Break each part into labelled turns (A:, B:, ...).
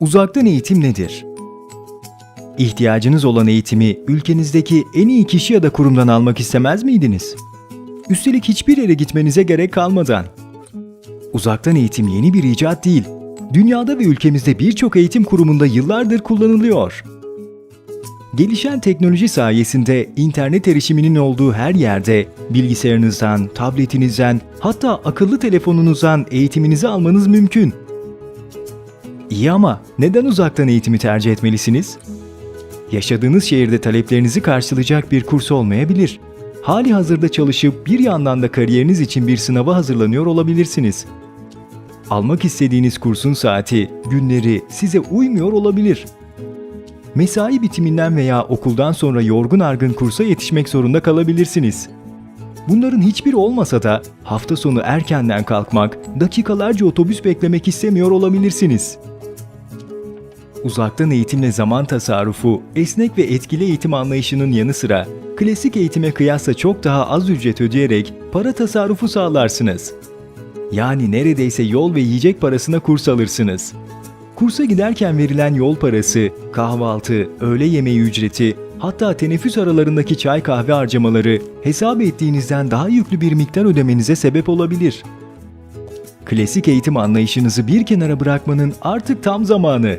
A: Uzaktan eğitim nedir? İhtiyacınız olan eğitimi ülkenizdeki en iyi kişi ya da kurumdan almak istemez miydiniz? Üstelik hiçbir yere gitmenize gerek kalmadan. Uzaktan eğitim yeni bir icat değil. Dünyada ve ülkemizde birçok eğitim kurumunda yıllardır kullanılıyor. Gelişen teknoloji sayesinde internet erişiminin olduğu her yerde bilgisayarınızdan, tabletinizden, hatta akıllı telefonunuzdan eğitiminizi almanız mümkün. İyi ama neden uzaktan eğitimi tercih etmelisiniz? Yaşadığınız şehirde taleplerinizi karşılayacak bir kurs olmayabilir. Hali hazırda çalışıp bir yandan da kariyeriniz için bir sınava hazırlanıyor olabilirsiniz. Almak istediğiniz kursun saati, günleri size uymuyor olabilir. Mesai bitiminden veya okuldan sonra yorgun argın kursa yetişmek zorunda kalabilirsiniz. Bunların hiçbiri olmasa da hafta sonu erkenden kalkmak, dakikalarca otobüs beklemek istemiyor olabilirsiniz. Uzaktan eğitimle zaman tasarrufu, esnek ve etkili eğitim anlayışının yanı sıra klasik eğitime kıyasla çok daha az ücret ödeyerek para tasarrufu sağlarsınız. Yani neredeyse yol ve yiyecek parasına kurs alırsınız. Kursa giderken verilen yol parası, kahvaltı, öğle yemeği ücreti, hatta teneffüs aralarındaki çay kahve harcamaları hesap ettiğinizden daha yüklü bir miktar ödemenize sebep olabilir. Klasik eğitim anlayışınızı bir kenara bırakmanın artık tam zamanı.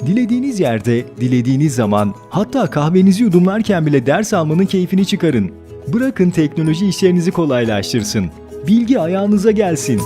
A: Dilediğiniz yerde, dilediğiniz zaman, hatta kahvenizi yudumlarken bile ders almanın keyfini çıkarın. Bırakın teknoloji işlerinizi kolaylaştırsın. Bilgi ayağınıza gelsin.